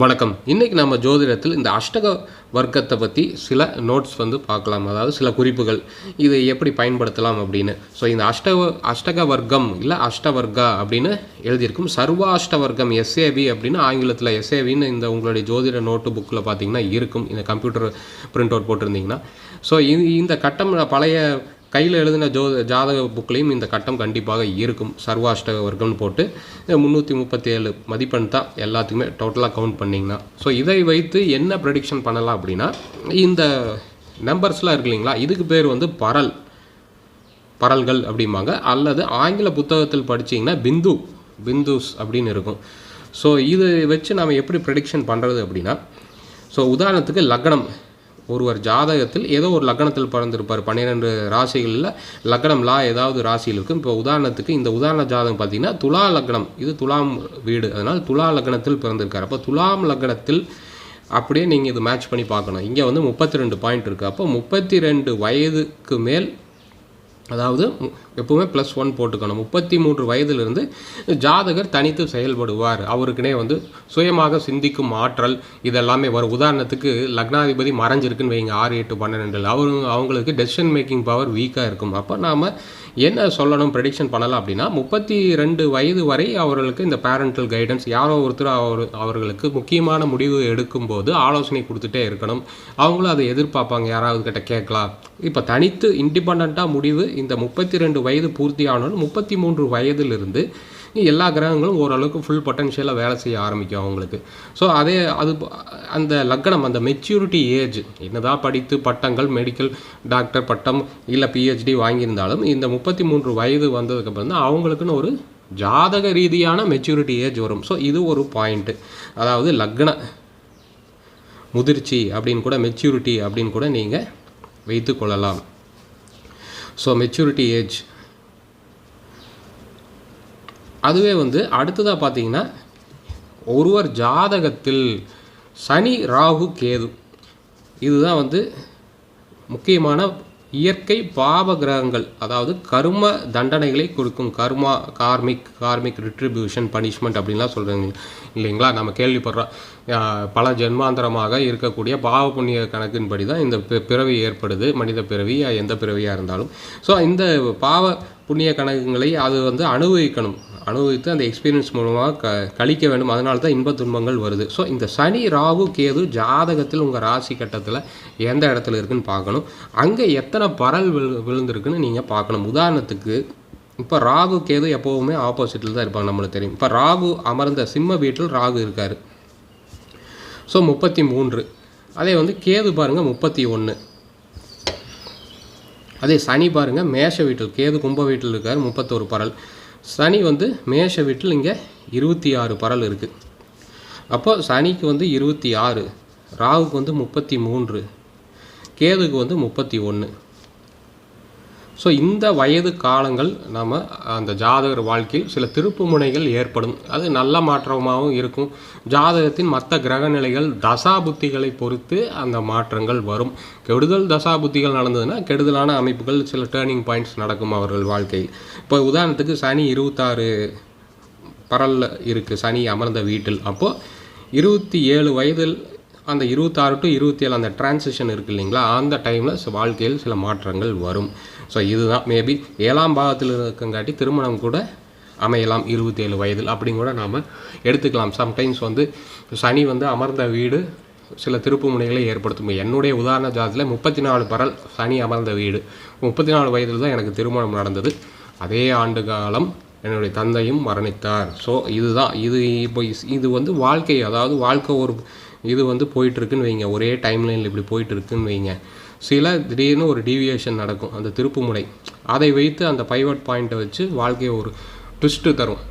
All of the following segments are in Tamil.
வணக்கம். இன்றைக்கி நம்ம ஜோதிடத்தில் இந்த அஷ்டக வர்க்கத்தை பற்றி சில நோட்ஸ் வந்து பார்க்கலாம். அதாவது சில குறிப்புகள். இதை எப்படி பயன்படுத்தலாம் அப்படின்னு. ஸோ இந்த அஷ்டவ அஷ்டக வர்க்கம் இல்லை அஷ்டவர்கா அப்படின்னு எழுதியிருக்கும். சர்வ அஷ்டவர்க்கம் எஸ்ஏவி அப்படின்னு ஆங்கிலத்தில் எஸ்ஏவின்னு இந்த உங்களுடைய ஜோதிட நோட்டு புக்கில் பார்த்தீங்கன்னா இருக்கும். இந்த கம்ப்யூட்டர் பிரிண்ட் அவுட் போட்டிருந்தீங்கன்னா ஸோ இந்த கட்டம் பழைய கையில் எழுதின ஜோ ஜாதக புக்லேயும் இந்த கட்டம் கண்டிப்பாக இருக்கும். சர்வாஷ்டக வர்க்கம்னு போட்டு முந்நூற்றி முப்பத்தி ஏழு மதிப்பெண் தான் எல்லாத்துக்குமே டோட்டலாக கவுண்ட் பண்ணிங்கன்னா. ஸோ இதை வைத்து என்ன ப்ரெடிக்ஷன் பண்ணலாம் அப்படின்னா இந்த நம்பர்ஸ்லாம் இருக்கு இல்லைங்களா இதுக்கு பேர் வந்து பரல். பரல்கள் அப்படிம்பாங்க. அல்லது ஆங்கில புத்தகத்தில் படிச்சீங்கன்னா பிந்து பிந்துஸ் அப்படின்னு இருக்கும். ஸோ இது வச்சு நாம் எப்படி ப்ரெடிக்ஷன் பண்ணுறது அப்படின்னா ஸோ உதாரணத்துக்கு லக்னம். ஒருவர் ஜாதகத்தில் ஏதோ ஒரு லக்னத்தில் பிறந்திருப்பார். பன்னிரெண்டு ராசிகளில் லக்னம் லா ஏதாவது ராசியில் இருக்கும். இப்போ உதாரணத்துக்கு இந்த உதாரண ஜாதகம் பார்த்தீங்கன்னா துலா லக்னம் இது துலாம் வீடு. அதனால் துலா லக்னத்தில் பிறந்திருக்கார். அப்போ துலாம் லக்னத்தில் அப்படியே நீங்கள் இது மேட்ச் பண்ணி பார்க்கணும். இங்கே வந்து முப்பத்தி ரெண்டு பாயிண்ட் இருக்குது அப்போ முப்பத்தி ரெண்டு வயதுக்கு மேல் அதாவது மு- எப்பவுமே ப்ளஸ் ஒன் போட்டுக்கணும். முப்பத்தி மூன்று வயதிலிருந்து ஜாதகர் தனித்து செயல்படுவார். அவருக்குனே வந்து சுயமாக சிந்திக்கும் ஆற்றல் இதெல்லாமே வரும். உதாரணத்துக்கு லக்னாதிபதி மறைஞ்சிருக்குன்னு வைங்க. ஆறு எட்டு பன்னெண்டில் அவரு அவங்களுக்கு டெசிஷன் மேக்கிங் பவர் வீக்காக இருக்கும். அப்போ நாம் என்ன சொல்லணும் ப்ரெடிக்ஷன் பண்ணலாம் அப்படின்னா முப்பத்தி ரெண்டு வயது வரை அவர்களுக்கு இந்த பேரண்டல் கைடன்ஸ் யாரோ ஒருத்தர் அவர் அவர்களுக்கு முக்கியமான முடிவு எடுக்கும்போது ஆலோசனை கொடுத்துட்டே இருக்கணும். அவங்களும் அதை எதிர்பார்ப்பாங்க. யாராவது கிட்ட கேட்கலாம். இப்போ தனித்து இண்டிபெண்ட்டாக முடிவு இந்த முப்பத்தி ரெண்டு வயது பூர்த்தி முப்பத்தி மூன்று வயதிலிருந்து எல்லா கிரகங்களும் ஓரளவுக்கு ஃபுல் பொட்டன்ஷியலாக வேலை செய்ய ஆரம்பிக்கும் அவங்களுக்கு. ஸோ அதே அது அந்த லக்னம் அந்த மெச்சூரிட்டி ஏஜ் என்னதான் படித்து பட்டங்கள் மெடிக்கல் டாக்டர் பட்டம் இல்லை பிஹெச்டி வாங்கியிருந்தாலும் இந்த முப்பத்தி மூன்று வயது வந்ததுக்கப்புறம் தான் அவங்களுக்குன்னு ஒரு ஜாதக ரீதியான மெச்சூரிட்டி ஏஜ் வரும். ஸோ இது ஒரு பாயிண்ட்டு அதாவது லக்ன முதிர்ச்சி அப்படின்னு கூட மெச்சூரிட்டி அப்படின்னு கூட நீங்கள் வைத்து கொள்ளலாம். ஸோ மெச்சூரிட்டி ஏஜ் அதுவே வந்து அடுத்ததாக பார்த்தீங்கன்னா ஒருவர் ஜாதகத்தில் சனி ராகு கேது. இதுதான் வந்து முக்கியமான இயற்கை பாவ கிரகங்கள். அதாவது கர்ம தண்டனைகளை கொடுக்கும் கர்மா கார்மிக் கார்மிக் ரிட்ரிபியூஷன் பனிஷ்மெண்ட் அப்படின்லாம் சொல்கிறாங்க இல்லைங்களா? நம்ம கேள்விப்படுறோம் பல ஜென்மாந்தரமாக இருக்கக்கூடிய பாவ புண்ணிய கணக்கின்படி தான் இந்த பிறவி ஏற்படுது. மனித பிறவி எந்த பிறவியாக இருந்தாலும். ஸோ இந்த பாவ புண்ணிய கணக்குகளை அது வந்து அனுபவிக்கணும். அனுபவித்து அந்த எக்ஸ்பீரியன்ஸ் மூலமாக க கழிக்க வேண்டும். அதனால தான் இன்பத் துன்பங்கள் வருது. ஸோ இந்த சனி ராகு கேது ஜாதகத்தில் உங்கள் ராசி கட்டத்தில் எந்த இடத்துல இருக்குன்னு பார்க்கணும். அங்கே எத்தனை பரல் விழு விழுந்திருக்குன்னு நீங்கள் பார்க்கணும். உதாரணத்துக்கு இப்போ ராகு கேது எப்போவுமே ஆப்போசிட்டில் தான் இருப்பாங்க நம்மளுக்கு தெரியும். இப்போ ராகு அமர்ந்த சிம்ம வீட்டில் ராகு இருக்கார். ஸோ முப்பத்தி மூன்று. அதே வந்து கேது பாருங்கள் முப்பத்தி ஒன்று. அதே சனி பாருங்கள் மேஷ வீட்டில் கேது கும்ப வீட்டில் இருக்கார் முப்பத்தோரு பரல். சனி வந்து மேஷ வீட்டில் இங்கே இருபத்தி ஆறு பரல் இருக்குது அப்போ சனிக்கு வந்து இருபத்தி ஆறு ராகுக்கு வந்து முப்பத்தி மூன்று கேதுக்கு வந்து முப்பத்தி ஒன்று ஸோ இந்த வயது காலங்கள் நம்ம அந்த ஜாதகர் வாழ்க்கையில் சில திருப்பு முனைகள் ஏற்படும். அது நல்ல மாற்றமாகவும் இருக்கும். ஜாதகத்தின் மற்ற கிரக நிலைகள் தசாபுத்திகளை பொறுத்து அந்த மாற்றங்கள் வரும். கெடுதல் தசாபுத்திகள் நடந்ததுன்னா கெடுதலான அமைப்புகள் சில டேர்னிங் பாயிண்ட்ஸ் நடக்கும் அவர்கள் வாழ்க்கையில். இப்போ உதாரணத்துக்கு சனி இருபத்தாறு பரலில் இருக்குது சனி அமர்ந்த வீட்டில். அப்போது இருபத்தி ஏழு வயதில் அந்த இருபத்தாறு டு இருபத்தி ஏழு அந்த டிரான்சிஷன் இருக்கு இல்லைங்களா? அந்த டைமில் வாழ்க்கையில் சில மாற்றங்கள் வரும். ஸோ இதுதான் மேபி ஏழாம் பாகத்தில் இருக்கங்காட்டி திருமணம் கூட அமையலாம் இருபத்தேழு வயதில் அப்படின்னு கூட நாம் எடுத்துக்கலாம். சம்டைம்ஸ் வந்து சனி வந்து அமர்ந்த வீடு சில திருப்பு முனைகளை ஏற்படுத்தும். என்னுடைய உதாரண ஜாதத்தில் முப்பத்தி நாலு பரல் சனி அமர்ந்த வீடு. முப்பத்தி நாலு வயதில் தான் எனக்கு திருமணம் நடந்தது. அதே ஆண்டு காலம் என்னுடைய தந்தையும் மரணித்தார். ஸோ இதுதான் இது இப்போ இது வந்து வாழ்க்கை அதாவது வாழ்க்கை ஒரு இது வந்து போயிட்டுருக்குன்னு வைங்க. ஒரே டைம்லைனில் இப்படி போயிட்டுருக்குன்னு வைங்க. சில திடீர்னு ஒரு டீவியேஷன் நடக்கும். அந்த திருப்புமுனை அதை வைத்து அந்த பைவட் பாயிண்ட்டை வச்சு வாழ்க்கையை ஒரு ட்விஸ்ட்டு தரும்.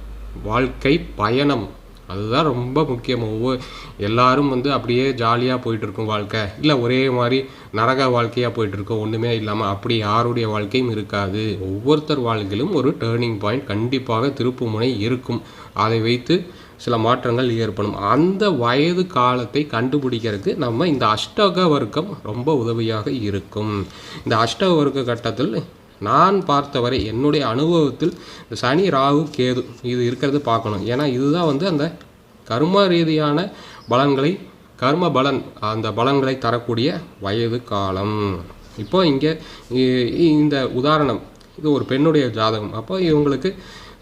வாழ்க்கை பயணம். அதுதான் ரொம்ப முக்கியம். ஒவ்வொரு எல்லாரும் வந்து அப்படியே ஜாலியாக போயிட்டுருக்கும் வாழ்க்கை. இல்லை ஒரே மாதிரி நரக வாழ்க்கையாக போயிட்டுருக்கோம். ஒன்றுமே இல்லாமல் அப்படி யாருடைய வாழ்க்கையும் இருக்காது. ஒவ்வொருத்தர் வாழ்க்கையிலும் ஒரு டேர்னிங் பாயிண்ட் கண்டிப்பாக திருப்புமுனை இருக்கும். அதை வைத்து சில மாற்றங்கள் ஏற்படும். அந்த வயது காலத்தை கண்டுபிடிக்கிறதுக்கு நம்ம இந்த அஷ்டக வர்க்கம் ரொம்ப உதவியாக இருக்கும். இந்த அஷ்டக வர்க்க கட்டத்தில் நான் பார்த்தவரை என்னுடைய அனுபவத்தில் இந்த சனி ராகு கேது இது இருக்கிறது பார்க்கணும். ஏன்னா இதுதான் வந்து அந்த கர்ம ரீதியான பலன்களை கர்ம பலன் அந்த பலன்களை தரக்கூடிய வயது காலம். இப்போ இங்கே இ- இந்த உதாரணம் இது ஒரு பெண்ணுடைய ஜாதகம். அப்போ இவங்களுக்கு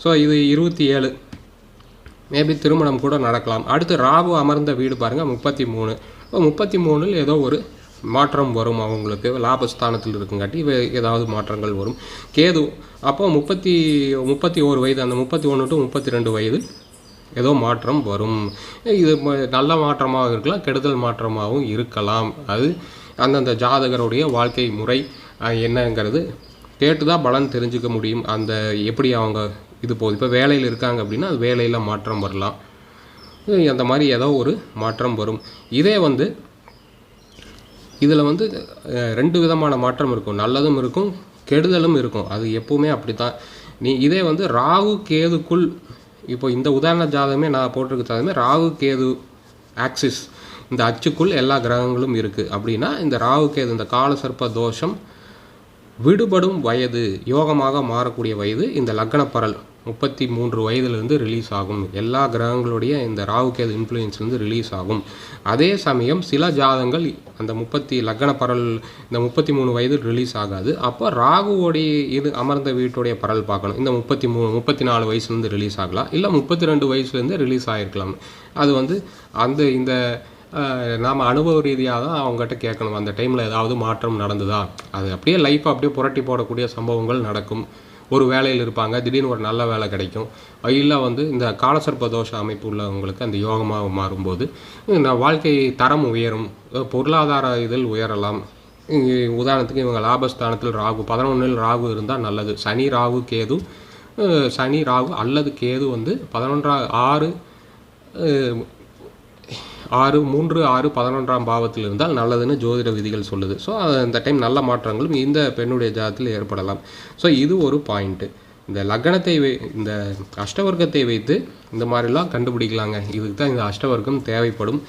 ஸோ இது இருபத்தி ஏழு மேபி திருமணம் கூட நடக்கலாம். அடுத்து ராகு அமர்ந்த வீடு பாருங்கள் முப்பத்தி மூணு. இப்போ முப்பத்தி மூணில் ஏதோ ஒரு மாற்றம் வரும் அவங்களுக்கு. லாபஸ்தானத்தில் இருக்குங்காட்டி வே- ஏதாவது மாற்றங்கள் வரும். கேது அப்போ முப்பத்தி முப்பத்தி ஓரு வயது அந்த முப்பத்தி ஒன்று டு முப்பத்தி ரெண்டு வயது ஏதோ மாற்றம் வரும். இது நல்ல மாற்றமாக இருக்கலாம் கெடுதல் மாற்றமாகவும் இருக்கலாம். அது அந்தந்த ஜாதகருடைய வாழ்க்கை முறை என்னங்கிறது கேட்டு தான் பலன் தெரிஞ்சுக்க முடியும். அந்த எப்படி அவங்க இது போகுது இப்போ வேலையில் இருக்காங்க அப்படின்னா அது வேலையில் மாற்றம் வரலாம். அந்த மாதிரி ஏதோ ஒரு மாற்றம் வரும். இதே வந்து இதில் வந்து ரெண்டு விதமான மாற்றம் இருக்கும். நல்லதும் இருக்கும் கெடுதலும் இருக்கும். அது எப்பவுமே அப்படி தான் நீ இதே வந்து ராகு கேதுக்குள் இப்போ இந்த உதாரண ஜாதகமே நான் போட்டிருக்க ஜாதகமே ராகு கேது ஆக்சிஸ் இந்த அச்சுக்குள் எல்லா கிரகங்களும் இருக்குது அப்படின்னா இந்த ராகு கேது இந்த காலசர்ப்ப தோஷம் விடுபடும் வயது யோகமாக மாறக்கூடிய வயது இந்த லக்னப்பரல். முப்பத்தி மூன்று வயதுலேருந்து ரிலீஸ் ஆகும். எல்லா கிரகங்களுடைய இந்த ராகுகேது இன்ஃப்ளூயன்ஸ்லேருந்து ரிலீஸ் ஆகும். அதே சமயம் சில ஜாதங்கள் அந்த முப்பத்தி லக்னப்பரல் இந்த முப்பத்தி மூணு வயது ரிலீஸ் ஆகாது. அப்போ ராகுவோடைய இது அமர்ந்த வீட்டுடைய பரல் பார்க்கணும். இந்த முப்பத்தி மூணு முப்பத்தி நாலு வயசுலேருந்து ரிலீஸ் ஆகலாம். இல்லை முப்பத்தி ரெண்டு வயசுலேருந்து ரிலீஸ் ஆகிருக்கலாம் அது வந்து அந்த இந்த நாம் நாம அனுபவ ரீதியாக தான் அவங்ககிட்ட கேட்கணும். அந்த டைமில் ஏதாவது மாற்றம் நடந்ததா? அது அப்படியே லைஃப் அப்படியே புரட்டி போடக்கூடிய சம்பவங்கள் நடக்கும். ஒரு வேலையில் இருப்பாங்க திடீர்னு ஒரு நல்ல வேலை கிடைக்கும். இல்லை வந்து இந்த காலசர்ப்ப தோஷ அமைப்பு உள்ளவங்களுக்கு அந்த யோகமாக மாறும்போது இந்த வாழ்க்கை தரம் உயரும் பொருளாதார இதில் உயரலாம். உதாரணத்துக்கு இவங்க லாபஸ்தானத்தில் ராகு பதினொன்றில் ராகு இருந்தால் நல்லது. சனி ராகு கேது சனி ராகு அல்லது கேது வந்து பதினொன்றா ஆறு ஆறு மூன்று ஆறு பதினொன்றாம் பாவத்தில் இருந்தால் நல்லதுன்னு ஜோதிட விதிகள் சொல்லுது. ஸோ அந்த டைம் நல்ல மாற்றங்களும் இந்த பெண்ணுடைய ஜாதத்தில் ஏற்படலாம். ஸோ இது ஒரு பாயிண்ட்டு இந்த லக்னத்தை வை இந்த அஷ்டவர்க்கத்தை வைத்து இந்த மாதிரிலாம் கண்டுபிடிக்கலாங்க. இதுக்கு தான் இந்த அஷ்டவர்க்கம் தேவைப்படும்.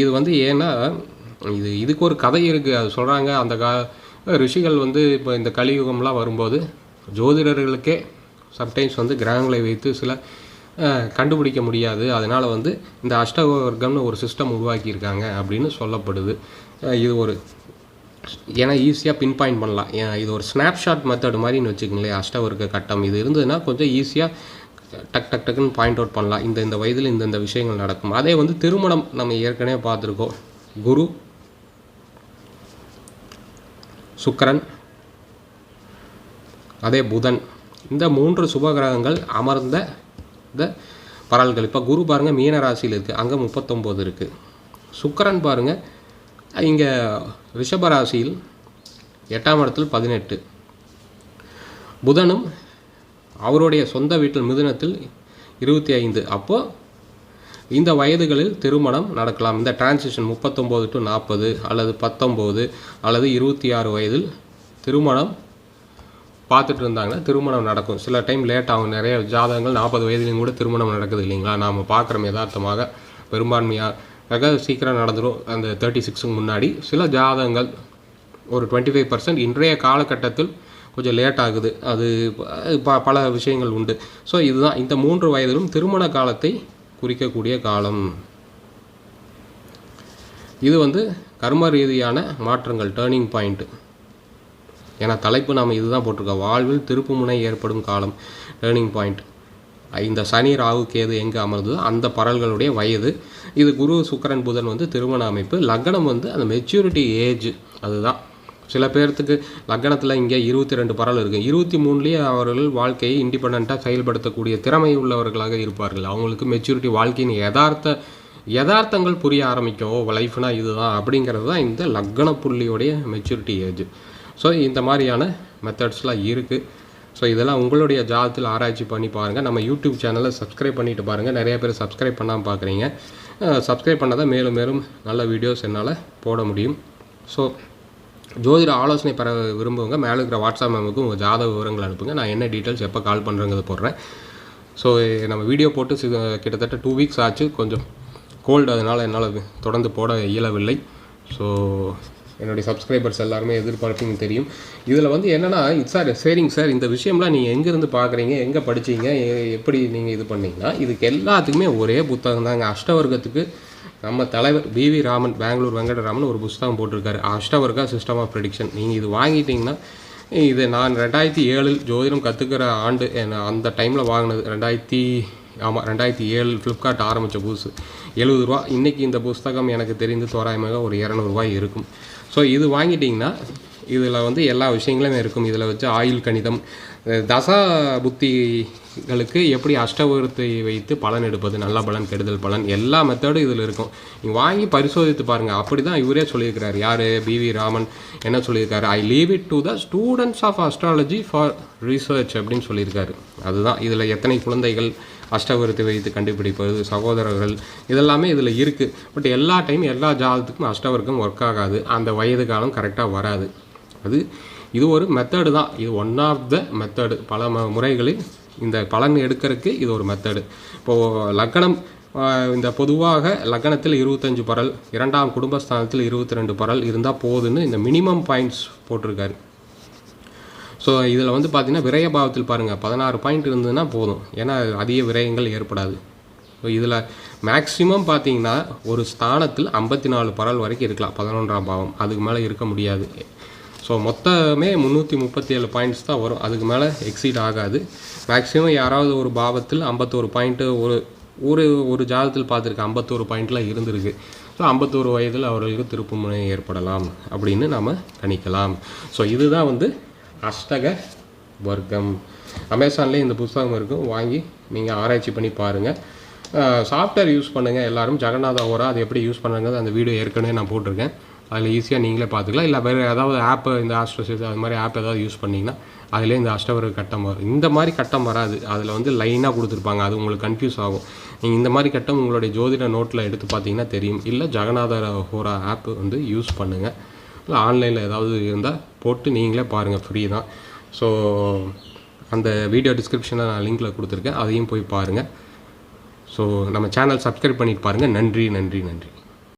இது வந்து ஏன்னா இது இதுக்கு ஒரு கதை இருக்குது அது சொல்கிறாங்க அந்த கா ரிஷிகள் வந்து இப்போ இந்த கலியுகம்லாம் வரும்போது ஜோதிடர்களுக்கே சம்டைம்ஸ் வந்து கிரகங்களை வைத்து சில கண்டுபிடிக்க முடியாது. அதனால் வந்து இந்த அஷ்டவர்க்கம்னு ஒரு சிஸ்டம் உருவாக்கியிருக்காங்க அப்படின்னு சொல்லப்படுது. இது ஒரு ஏன்னா ஈஸியாக பின் பாயிண்ட் பண்ணலாம். இது ஒரு ஸ்னாப்ஷாட் மெத்தட் மாதிரின்னு வச்சுக்கோங்களேன். அஷ்டவர்க்க கட்டம். இது இருந்ததுன்னா கொஞ்சம் ஈஸியாக டக் டக் டக்குன்னு பாயிண்ட் அவுட் பண்ணலாம். இந்த இந்த வயதில் இந்த இந்த விஷயங்கள் நடக்கும். அதே வந்து திருமணம் நம்ம ஏற்கனவே பார்த்துருக்கோம். குரு சுக்கரன் அதே புதன். இந்த மூன்று சுபகிரகங்கள் அமர்ந்த இந்த பரல்கள் இப்போ குரு பாருங்கள் மீன ராசியில் இருக்குது அங்கே முப்பத்தொம்போது இருக்குது சுக்கரன் பாருங்கள் இங்கே ரிஷப ராசியில் எட்டாம் இடத்தில் பதினெட்டு. புதனும் அவருடைய சொந்த வீட்டில் மிதுனத்தில் இருபத்தி ஐந்து அப்போது இந்த வயதுகளில் திருமணம் நடக்கலாம். இந்த டிரான்சிஷன் முப்பத்தொம்போது டு நாற்பது அல்லது பத்தொம்போது அல்லது இருபத்தி ஆறு வயதில் திருமணம் பார்த்துட்டு இருந்தாங்கன்னா திருமணம் நடக்கும். சில டைம் லேட் ஆகும். நிறைய ஜாதகங்கள் நாற்பது வயதுலையும் கூட திருமணம் நடக்குது இல்லைங்களா? நாம் பார்க்குறோம் யதார்த்தமாக. பெரும்பான்மையாக சீக்கிரம் நடந்துடும் அந்த தேர்ட்டி சிக்ஸுக்கு முன்னாடி சில ஜாதகங்கள் ஒரு டுவெண்ட்டி ஃபைவ் பர்சன்ட் இன்றைய காலகட்டத்தில் கொஞ்சம் லேட் ஆகுது. அது ப பல விஷயங்கள் உண்டு. ஸோ இதுதான். இந்த மூன்று வயதிலும் திருமண காலத்தை குறிக்கக்கூடிய காலம். இது வந்து கர்ம ரீதியான மாற்றங்கள் டேர்னிங் பாயிண்ட்டு ஏன்னா தலைப்பு நாம் இதுதான் போட்டிருக்கோம். வாழ்வில் திருப்புமுனை ஏற்படும் காலம். டேர்னிங் பாயிண்ட் இந்த சனி ராகு கேது எங்கே அமர்ந்ததோ அந்த பரல்களுடைய வயது. இது குரு சுக்கரன் புதன் வந்து திருமண அமைப்பு. லக்னம் வந்து அந்த மெச்சூரிட்டி ஏஜ் அதுதான். சில பேர்த்துக்கு லக்னத்தில் இங்கே இருபத்தி ரெண்டு பரல் இருக்குது இருபத்தி மூணுலேயே அவர்கள் வாழ்க்கையை இண்டிபெண்ட்டாக செயல்படுத்தக்கூடிய திறமை உள்ளவர்களாக இருப்பார்கள். அவங்களுக்கு மெச்சூரிட்டி வாழ்க்கையின் யதார்த்த யதார்த்தங்கள் புரிய ஆரம்பிக்கும். லைஃப்னா இதுதான் அப்படிங்கிறது தான் இந்த லக்ன புள்ளியோடைய மெச்சூரிட்டி ஏஜ் ஸோ இந்த மாதிரியான மெத்தட்ஸ்லாம் இருக்குது ஸோ இதெல்லாம் உங்களுடைய ஜாதத்தில் ஆராய்ச்சி பண்ணி பாருங்கள் நம்ம யூடியூப் சேனலை சப்ஸ்கிரைப் பண்ணிட்டு பாருங்கள் நிறைய பேர் சப்ஸ்கிரைப் பண்ணாமல் பார்க்குறீங்க சப்ஸ்கிரைப் பண்ணால் தான் மேலும் மேலும் நல்ல வீடியோஸ் என்னால் போட முடியும். ஸோ ஜோதிட ஆலோசனை பெற விரும்புவங்க மேலே இருக்கிற வாட்ஸ்அப் மேமுக்கு உங்கள் ஜாத விவரங்கள் அனுப்புங்க. நான் என்ன டீட்டெயில்ஸ் எப்போ கால் பண்ணுறேங்கிறத போடுறேன். ஸோ நம்ம வீடியோ போட்டு கிட்டத்தட்ட டூ வீக்ஸ் ஆச்சு. கொஞ்சம் கோல்டு அதனால் என்னால் தொடர்ந்து போட இயலவில்லை. ஸோ என்னுடைய சப்ஸ்கிரைபர்ஸ் எல்லாருமே எதிர்பார்ப்பீங்க தெரியும். இதில் வந்து என்னென்னா சார் சரிங்க சார் இந்த விஷயம்லாம் நீங்கள் எங்கேருந்து பார்க்குறீங்க எங்கே படிச்சீங்க எப்படி நீங்கள் இது பண்ணீங்கன்னா இதுக்கு எல்லாத்துக்குமே ஒரே புத்தகம் தாங்க. அஷ்டவர்க்கத்துக்கு நம்ம தலைவர் பிவி ராமன் பெங்களூர் வெங்கடராமன் ஒரு புஸ்தகம் போட்டிருக்காரு. அஷ்டவர்கா சிஸ்டம் ஆஃப் ப்ரெடிக்ஷன் நீங்கள் இது வாங்கிட்டீங்கன்னா இது நான் ரெண்டாயிரத்தி ஏழில் ஜோதிடம் கற்றுக்கிற ஆண்டு என்ன அந்த டைமில் வாங்கினது ரெண்டாயிரத்தி ஆமாம் ரெண்டாயிரத்தி ஏழு ஃப்ளிப்கார்ட் ஆரம்பித்த புதுசு. எழுபது ரூபா. இன்றைக்கி இந்த புஸ்தகம் எனக்கு தெரிந்து தோராயமாக ஒரு இரநூறுவா இருக்கும். ஸோ இது வாங்கிட்டிங்கன்னா இதில் வந்து எல்லா விஷயங்களுமே இருக்கும். இதில் வச்சு ஆயுள் கணிதம் தசா புத்திகளுக்கு எப்படி அஷ்டவரத்தை வைத்து பலன் எடுப்பது நல்ல பலன் கெடுதல் பலன் எல்லா மெத்தடும் இதில் இருக்கும். நீங்கள் வாங்கி பரிசோதித்து பாருங்கள் அப்படி தான் இவரே சொல்லியிருக்கிறார். யார்? பிவி ராமன் என்ன சொல்லியிருக்காரு? I leave it to the students of astrology for research அப்படின்னு சொல்லியிருக்காரு. அதுதான். இதில் எத்தனை குழந்தைகள் அஷ்டவரத்தை வைத்து கண்டுபிடிப்பது சகோதரர்கள் இதெல்லாமே இதில் இருக்குது பட் எல்லா டைம் எல்லா ஜாதத்துக்கும் அஷ்டவர்க்கம் ஒர்க் ஆகாது. அந்த வயது காலம் கரெக்டாக வராது. அது இது ஒரு மெத்தடு தான். இது ஒன் ஆஃப் த மெத்தடு பல ம முறைகளில் இந்த பலன் எடுக்கிறதுக்கு இது ஒரு மெத்தடு இப்போது லக்னம் இந்த பொதுவாக லக்னத்தில் இருபத்தஞ்சு பரல் இரண்டாம் குடும்பஸ்தானத்தில் இருபத்தி ரெண்டு பரல் இருந்தால் போதுன்னு இந்த மினிமம் பாயிண்ட்ஸ் போட்டிருக்காரு. ஸோ இதில் வந்து பார்த்தீங்கன்னா விரய பாவத்தில் பாருங்கள் பதினாறு பாயிண்ட் இருந்ததுன்னா போதும். ஏன்னா அதிக விரயங்கள் ஏற்படாது. ஸோ இதில் மேக்ஸிமம் பார்த்தீங்கன்னா ஒரு ஸ்தானத்தில் ஐம்பத்தி நாலு பரல் வரைக்கும் இருக்கலாம் பதினொன்றாம் பாவம். அதுக்கு மேலே இருக்க முடியாது. ஸோ மொத்தமே முந்நூற்றி முப்பத்தி ஏழு பாயிண்ட்ஸ் தான் வரும். அதுக்கு மேலே எக்ஸீட் ஆகாது. மேக்ஸிமம் யாராவது ஒரு பாவத்தில் ஐம்பத்தோரு பாயிண்ட்டு ஒரு ஒரு ஒரு ஜாதத்தில் பார்த்துருக்கேன் ஐம்பத்தோரு பாயிண்ட்லாம் இருந்திருக்கு. ஸோ ஐம்பத்தோரு வயதில் அவர்களுக்கு திருப்புமுனை ஏற்படலாம் அப்படின்னு நாம் கணிக்கலாம் ஸோ இதுதான் வந்து அஷ்டக வர்க்கம். அமேசான்லேயே இந்த புத்தகம் இருக்கும் வாங்கி நீங்கள் ஆராய்ச்சி பண்ணி பாருங்கள் சாஃப்ட்வேர் யூஸ் பண்ணுங்கள் எல்லோரும் ஜெகநாத ஓரா அது எப்படி யூஸ் பண்ணுறது அந்த வீடியோ ஏற்கனவே நான் போட்டிருக்கேன். அதில் ஈஸியாக நீங்களே பார்த்துக்கலாம். இல்லை வேறு ஏதாவது ஆப்பு இந்த ஆஸ்ட்ரோசிஸ் அது மாதிரி ஆப் ஏதாவது யூஸ் பண்ணிங்கன்னா அதிலே இந்த அஷ்டவர கட்டம் வரும். இந்த மாதிரி கட்டம் வராது. அதில் வந்து லைனாக கொடுத்துருப்பாங்க. அது உங்களுக்கு கன்ஃபியூஸ் ஆகும். நீங்கள் இந்த மாதிரி கட்டம் உங்களுடைய ஜோதிட நோட்டில் எடுத்து பார்த்தீங்கன்னா தெரியும். இல்லை ஜெகநாத ஹோரா ஆப் வந்து யூஸ் பண்ணுங்கள் இல்லை ஆன்லைனில் ஏதாவது இருந்தால் போட்டு நீங்களே பாருங்கள் ஃப்ரீ தான். ஸோ அந்த வீடியோ டிஸ்கிரிப்ஷனில் நான் லிங்க்கில் கொடுத்துருக்கேன் அதையும் போய் பாருங்கள். ஸோ நம்ம சேனல் சப்ஸ்கிரைப் பண்ணிட்டு பாருங்கள். நன்றி நன்றி நன்றி.